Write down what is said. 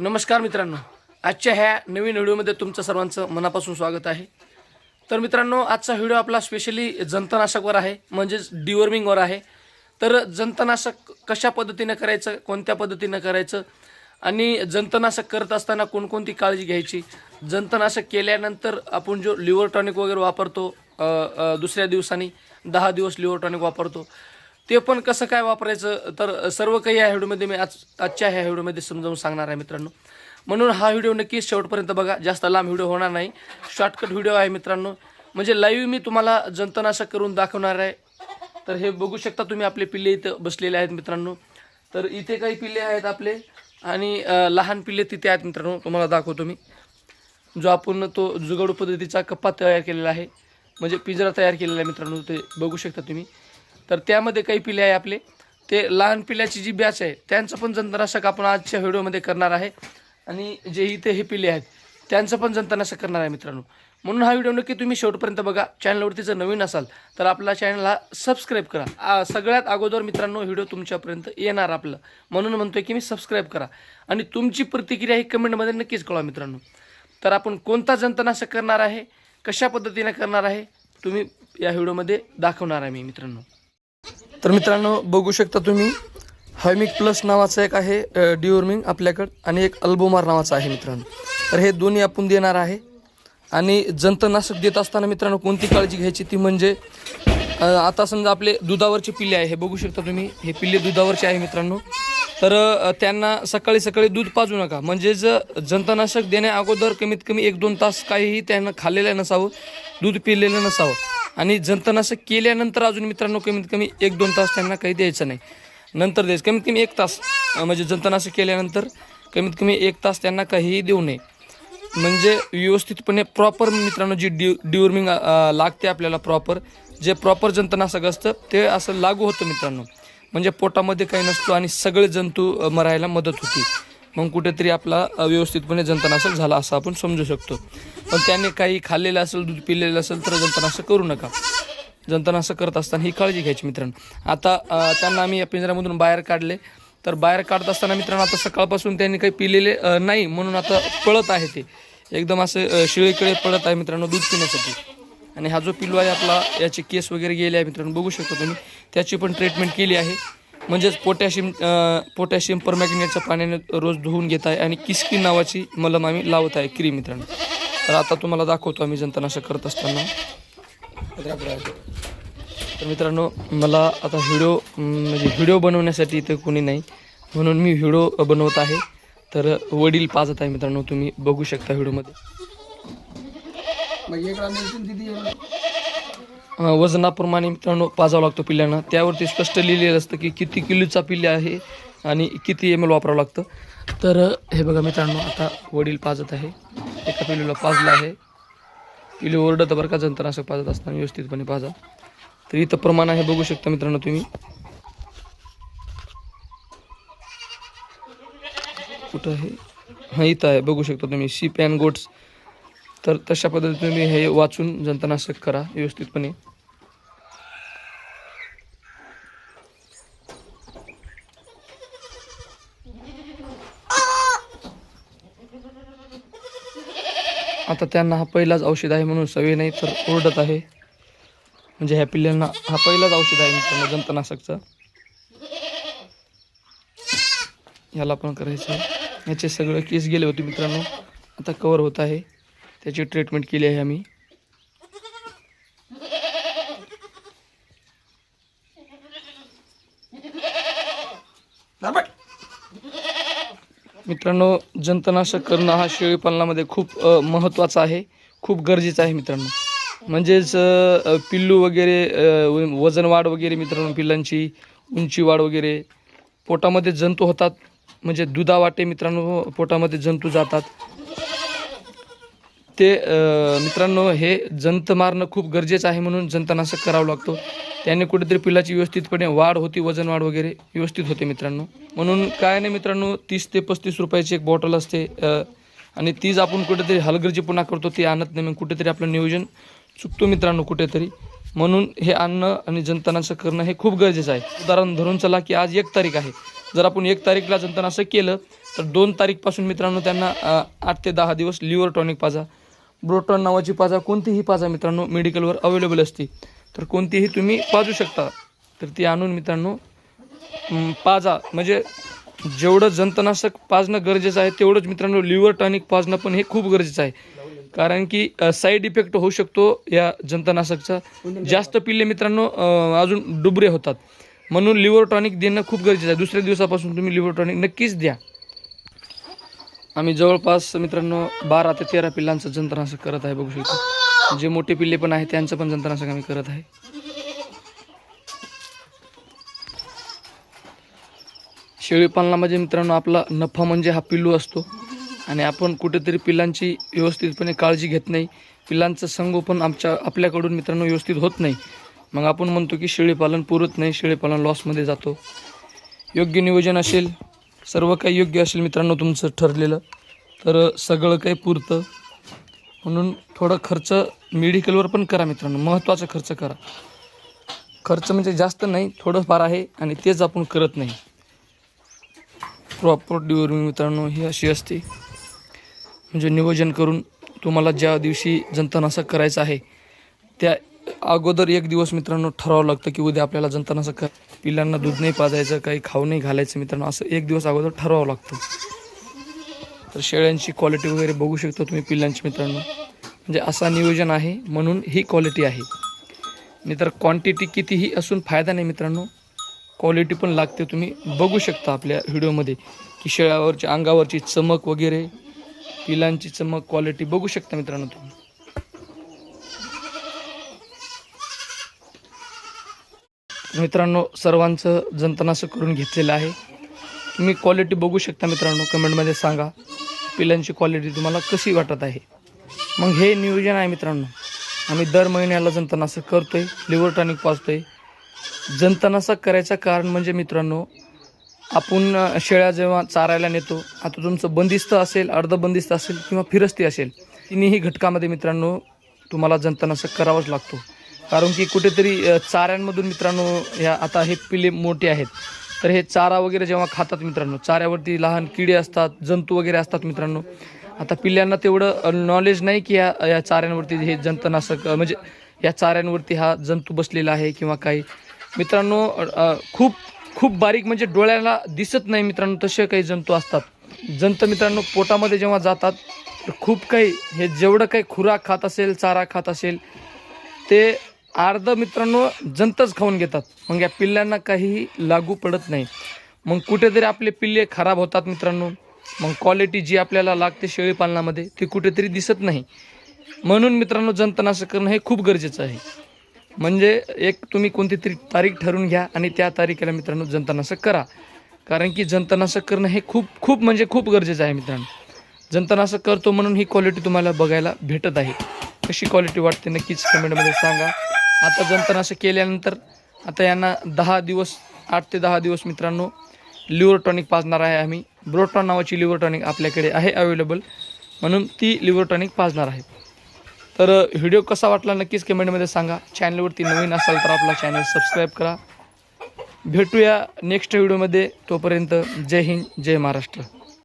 नमस्कार मित्रांनो. आजच्या ह्या नवीन व्हिडिओमध्ये तुमचं सर्वांचं मनापासून स्वागत आहे. तर मित्रांनो आजचा व्हिडिओ आपला स्पेशली जंतनाशकवर आहे म्हणजेच डिवॉर्मिंगवर आहे. तर जंतनाशक कशा पद्धतीनं करायचं कोणत्या पद्धतीनं करायचं आणि जंतनाशक करत असताना कोणकोणती काळजी घ्यायची? जंतनाशक केल्यानंतर आपण जो लिव्हर टॉनिक वगैरे वापरतो दुसऱ्या दिवसांनी दहा दिवस लिव्हर टॉनिक वापरतो. ते पण कसं काय वापरायचं? तर सर्व काही या व्हिडिओमध्ये मी आज आजच्या ह्या व्हिडिओमध्ये समजावून सांगणार आहे मित्रांनो. म्हणून हा व्हिडिओ नक्कीच शेवटपर्यंत बघा. जास्त लांब व्हिडिओ होणार नाही. शॉर्टकट व्हिडिओ आहे मित्रांनो. म्हणजे लाईव्ह मी तुम्हाला जंतनाशक करून दाखवणार आहे. तर हे बघू शकता तुम्ही आपले पिल्ले इथं बसलेले आहेत मित्रांनो. तर इथे काही पिल्ले आहेत आपले आणि लहान पिल्ले तिथे आहेत मित्रांनो. तुम्हाला दाखवतो मी. जो आपण तो जुगाडू पद्धतीचा कप्पा तयार केलेला आहे. म्हणजे पिंजरा तयार केलेला आहे मित्रांनो. ते बघू शकता तुम्ही. तर त्यामध्ये काही पिले आहे आपले. ते लहान पिल्याची जी बॅच आहे त्यांचं पण जंतनाशक आपण आजच्या व्हिडिओमध्ये करणार आहे. आणि जे इथे हे पिले आहेत त्यांचं पण जंतनाशक करणार आहे मित्रांनो. म्हणून हा व्हिडिओ नक्की तुम्ही शेवटपर्यंत बघा. चॅनलवरती जर नवीन असाल तर आपला चॅनलला सबस्क्राईब करा. सगळ्यात अगोदर मित्रांनो व्हिडिओ तुमच्यापर्यंत येणार आपलं. म्हणून म्हणतोय की मी सबस्क्राईब करा. आणि तुमची प्रतिक्रिया ही कमेंटमध्ये नक्कीच कळवा मित्रांनो. तर आपण कोणता जंतनाशक करणार आहे कशा पद्धतीने करणार आहे तुम्ही या व्हिडिओमध्ये दाखवणार आहे मी मित्रांनो. तर मित्रांनो बघू शकता तुम्ही हायमिक प्लस नावाचं एक आहे डिओर्मिंग आपल्याकडं आणि एक अल्बोमार नावाचं आहे मित्रांनो. तर हे दोन्ही आपण देणार आहे. आणि जंतनाशक देत असताना मित्रांनो कोणती काळजी घ्यायची ती म्हणजे आता समजा आपले दुधावरचे पिल्ले आहे हे बघू शकता तुम्ही हे पिल्ले दुधावरचे आहे मित्रांनो. तर त्यांना सकाळी सकाळी दूध पाजू नका. म्हणजे जर जंतनाशक देण्या अगोदर कमीत कमी एक दोन तास काहीही त्यांना खाल्लेलं नसावं दूध पिलेलं नसावं. आणि जंतनाशक केल्यानंतर अजून मित्रांनो कमीत कमी एक दोन तास त्यांना काही द्यायचं नाही. नंतर द्यायचं. कमीत कमी एक तास म्हणजे म्हणजे असं केल्यानंतर कमीत कमी एक तास त्यांना काहीही देऊ नये. म्हणजे व्यवस्थितपणे प्रॉपर मित्रांनो जी ड्यू ड्युर्मिंग लागते आपल्याला प्रॉपर जे प्रॉपर जंतनाशक असतं ते असं लागू होतं मित्रांनो. म्हणजे पोटामध्ये काही नसतो आणि सगळे जंतू मरायला मदत होती. मग कुठेतरी आपला व्यवस्थितपणे जंतनाशक झाला असं आपण समजू शकतो. पण त्याने काही खाल्लेलं असेल दूध पिलेलं असेल तर जंतनाशक करू नका. जंतनाशक करत असताना ही काळजी घ्यायची मित्रांनो. आता त्यांना आम्ही या पिंजऱ्यामधून बाहेर काढले. तर बाहेर काढत असताना मित्रांनो आता सकाळपासून त्यांनी काही पिलेले नाही म्हणून आता पळत आहे ते. एकदम असं अ, पळत आहे मित्रांनो दूध पिण्यासाठी. आणि हा जो पिल्लू आहे आपला याचे केस वगैरे गेले आहे मित्रांनो बघू शकतो तुम्ही. त्याची पण ट्रीटमेंट केली आहे. म्हणजेच पोटॅशियम पोटॅशियम परमॅग्नेटच्या पाण्याने रोज धुवून घेत आहे आणि किसकी नावाची मलम आम्ही लावत आहे क्रीम मित्रांनो. तर आता तुम्हाला दाखवतो आम्ही जंतनाशक करत असताना. तर मित्रांनो मला आता व्हिडिओ म्हणजे व्हिडिओ बनवण्यासाठी इथं कोणी नाही. म्हणून मी व्हिडिओ बनवत आहे. तर वडील पाजत आहे मित्रांनो तुम्ही बघू शकता व्हिडिओमध्ये. वजनाप्रमाणे मित्रांनो पाजावं लागतो पिल्ल्यांना. त्यावरती स्पष्ट लिहिलेलं असतं की किती किलोचा पिल्ले आहे आणि किती एम एल वापरावं लागतं. तर हे बघा मित्रांनो आता वडील पाजत आहे. एका पिल्लूला पाजलं आहे. पिल्लू ओरडतं बरं का जंतनाशक पाजत असताना व्यवस्थितपणे पाजा. तर इथं प्रमाण आहे बघू शकता मित्रांनो तुम्ही. कुठं आहे? हां इथं आहे बघू शकता तुम्ही. Sheep and goats. तर तशा पद्धतीने तुम्ही हे वाचून जंतनाशक करा व्यवस्थितपणे. आता त्यांना हा पहिलाच औषध आहे म्हणून सवय नाही तर ओरडत आहे. म्हणजे ह्या पिल्ल्यांना हा पहिलाच औषध आहे मित्रांनो जंतनाशकचं. ह्याला पण करायचं आहे याचे सगळे केस गेले होते मित्रांनो आता कवर होत आहे. त्याची ट्रीटमेंट केली आहे आम्ही. मित्रांनो जंतनाशक करणं हा शेळीपालनामध्ये खूप महत्त्वाचा आहे. खूप गरजेचं आहे मित्रांनो. म्हणजेच पिल्लू वगैरे वजन वाढ वगैरे मित्रांनो पिल्लांची उंची वाढ वगैरे. पोटामध्ये जंतू होतात. म्हणजे दुधावाटे मित्रांनो पोटामध्ये जंतू जातात. ते मित्रांनो हे जंत मारणं खूप गरजेचं आहे म्हणून जंतनाशक करावं लागतो. त्याने कुठेतरी पिलाची व्यवस्थितपणे वाढ होती वजन वाढ वगैरे व्यवस्थित होते मित्रांनो. म्हणून काय नाही मित्रांनो तीस ते पस्तीस रुपयाची एक बॉटल असते आणि तीच आपण कुठेतरी हलगर्जीपणा करतो ती आणत नाही मग कुठेतरी आपलं नियोजन चुकतो मित्रांनो कुठेतरी. म्हणून हे आणणं आणि जंतनाशक करणं हे खूप गरजेचं आहे. उदाहरण धरून चला की आज एक तारीख आहे. जर आपण एक तारीखला जंतनाशक केलं तर दोन तारीखपासून मित्रांनो त्यांना आठ ते दहा दिवस लिव्हर टॉनिक पाजा. ब्रोटॉन नावाची पाजा कोणतीही पाजा मित्रांनो मेडिकलवर अवेलेबल असते. तर कोणतीही तुम्ही पाजू शकता. तर ती आणून मित्रांनो पाजा. म्हणजे जेवढं जंतनाशक पाजणं गरजेचं आहे तेवढंच मित्रांनो लिव्हर टॉनिक पाजणं पण हे खूप गरजेचं आहे. कारण की साईड इफेक्ट होऊ शकतो या जंतनाशकचा. जास्त पिल्ले मित्रांनो अजून डुबरे होतात. म्हणून लिव्हर टॉनिक देणं खूप गरजेचं आहे. दुसऱ्या दिवसापासून तुम्ही लिव्हर टॉनिक नक्कीच द्या. आम्ही जवळपास मित्रांनो बारा ते तेरा पिल्लांचं जंत्रनाशक करत आहे बघू शकतो. जे मोठे पिल्ले पण आहेत त्यांचं पण जंत्रनाशक आम्ही करत आहे. शेळीपालनामध्ये मित्रांनो आपला नफा म्हणजे हा पिल्लू असतो. आणि आपण कुठेतरी पिल्लांची व्यवस्थितपणे काळजी घेत नाही. पिल्लांचं संगोपन आमच्या आपल्याकडून मित्रांनो व्यवस्थित होत नाही. मग आपण म्हणतो की शेळीपालन पुरत नाही शेळीपालन लॉसमध्ये जातो. योग्य नियोजन असेल सर्व काही योग्य असेल मित्रांनो तुमचं ठरलेलं. तर सगळं काही पुरतं. म्हणून थोडं खर्च मेडिकलवर पण करा मित्रांनो. महत्त्वाचा खर्च करा. खर्च म्हणजे जास्त नाही थोडंफार आहे आणि तेच आपण करत नाही. प्रॉपर डिवरिंग मित्रांनो ही अशी असते. म्हणजे नियोजन करून तुम्हाला ज्या दिवशी जंतनासा करायचा आहे त्या अगोदर एक दिवस मित्रांनो ठरावं लागतं की उद्या आपल्याला जनताना कर पिल्लांना दूध नाही पाजायचं काही खाऊ नाही घालायचं मित्रांनो असं एक दिवस अगोदर ठरवावं लागतं. तर शेळ्यांची क्वालिटी वगैरे बघू शकता तुम्ही पिल्लांची मित्रांनो. म्हणजे असा नियोजन आहे म्हणून ही क्वालिटी आहे. नाही तर क्वांटिटी कितीही असून फायदा नाही मित्रांनो. क्वालिटी पण लागते तुम्ही बघू शकता आपल्या व्हिडिओमध्ये. की शेळ्यावरची अंगावरची चमक वगैरे पिलांची चमक क्वालिटी बघू शकता मित्रांनो तुम्ही. मित्रांनो सर्वांचं जंतनाशक करून घेतलेलं आहे. तुम्ही क्वालिटी बघू शकता मित्रांनो कमेंटमध्ये सांगा. पिलांची क्वालिटी तुम्हाला कशी वाटत आहे? मग हे नियोजन आहे मित्रांनो. आम्ही दर महिन्याला जंतनाशक आहे लिव्हर टॉनिक आहे जंतनाशक करायचं कारण म्हणजे मित्रांनो आपण शेळ्या जेव्हा चारायला नेतो आता तुमचं बंदिस्त असेल अर्धबंदिस्त असेल किंवा फिरस्ती असेल तिन्ही घटकामध्ये मित्रांनो तुम्हाला जंतनाशक करावाच लागतो. कारण की कुठेतरी चाऱ्यांमधून मित्रांनो ह्या आता हे पिले मोठे आहेत. तर हे चारा वगैरे जेव्हा खातात मित्रांनो चाऱ्यावरती लहान किडे असतात जंतू वगैरे असतात मित्रांनो आता पिल्ल्यांना तेवढं नॉलेज नाही की या या चाऱ्यांवरती हे जंतनाशक म्हणजे या चाऱ्यांवरती हा जंतू बसलेला आहे किंवा काही. मित्रांनो खूप खूप बारीक म्हणजे डोळ्याला दिसत नाही मित्रांनो तसे काही जंतू असतात. जंत मित्रांनो पोटामध्ये जेव्हा जातात तर खूप काही हे जेवढं काही खुराक खात असेल चारा खात असेल ते अर्ध मित्रांनो जंतच खाऊन घेतात. मग या पिल्लांना काहीही लागू पडत नाही. मग कुठेतरी आपले पिल्ले खराब होतात मित्रांनो. मग क्वालिटी जी आपल्याला लागते शेळीपालनामध्ये ती कुठेतरी दिसत नाही. म्हणून मित्रांनो जंतनाशक करणं हे खूप गरजेचं आहे. म्हणजे एक तुम्ही कोणती तरी तारीख ठरवून घ्या आणि त्या तारखेला मित्रांनो जंतनाशक करा. कारण की जंतनाशक करणं हे खूप खूप म्हणजे खूप गरजेचं आहे मित्रांनो. जंतनाशक करतो म्हणून ही क्वालिटी तुम्हाला बघायला भेटत आहे. कशी क्वालिटी वाटते नक्कीच कमेंटमध्ये सांगा. आता जंतनाशक केल्यानंतर आता यांना दहा दिवस आठ ते दहा दिवस मित्रांनो लिव्हर टॉनिक पाजणार आहे आम्ही. ब्रोटॉन नावाची लिव्हर टॉनिक आपल्याकडे आहे अवेलेबल म्हणून ती लिव्हर टॉनिक पाजणार आहे. तर व्हिडिओ कसा वाटला नक्कीच कमेंटमध्ये सांगा. चॅनलवरती नवीन असाल तर आपला चॅनल सबस्क्राईब करा. भेटूया नेक्स्ट व्हिडिओमध्ये तोपर्यंत जय हिंद जय महाराष्ट्र.